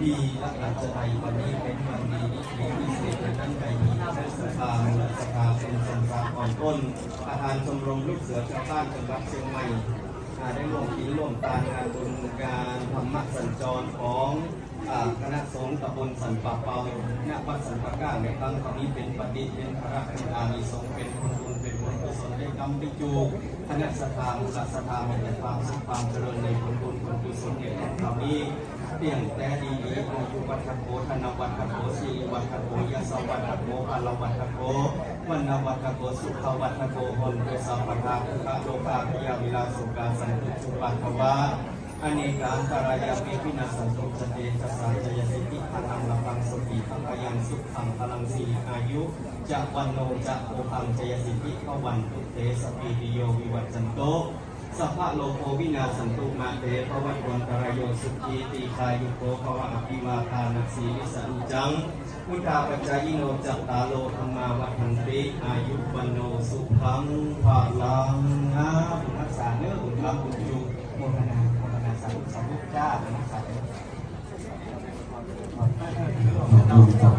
ดีและหลังจะไปวันนี้เป็นวันดีที่พิเศษในด้านใดมีทศกาลและสภาเป็นสงคราก่อนต้นประธานชมรมลูกเสือชาวบ้านจังหวัดเชียงใหม่ ได้ร่วมกินร่วมตานงานบุญการธรรมสัญจรของคณะสงฆ์ตำบลสันป่าเปาณวัดสันปะก้าในครั้งนี้เป็นปฏิเป็นพระเป็นอานิสงส์เป็นบุญบุญเป็นบุญกุศลได้กำปิจูคณะสถามุสสถามีแต่ความสุขความเจริญในบุญบุญบุญกุศลในครั้งนี้ เพียงแต่ดีดีอายุวัฒโกธนวัฒโกสีวัฒโกยศวัฒโกพลวัฒโกวันนวัฒโกสุขวัฒโกหนเวสัพพทาภุคะโลกาพยาวิลาสุกาสันตุสุปัตถวะอเนกาการายาปิพินาสันตุสเตชะสาจยสิทธิพลังละพังสุขีพังพยังสุขังพลังสีอายุจะวันโนจะโอพังจยสิทธิพวันตุเตสปีติโยวิวัจจันโต สัพพะโลโควินาสันตุมาเตภวัตวันตรายโยสุขีตีคายุโกภวะอภิวาทานัสสีลิสันจังพุทธาปัจจายโนจัตตาโลธรรมาวัฏันติอายุวันโนสุขังภาลังนะบุญรักษาเนื้อบุญรับบุญจูโมทนาโมทนาสาธุสาธุจ้าบุญรักษาขอบคุณครับ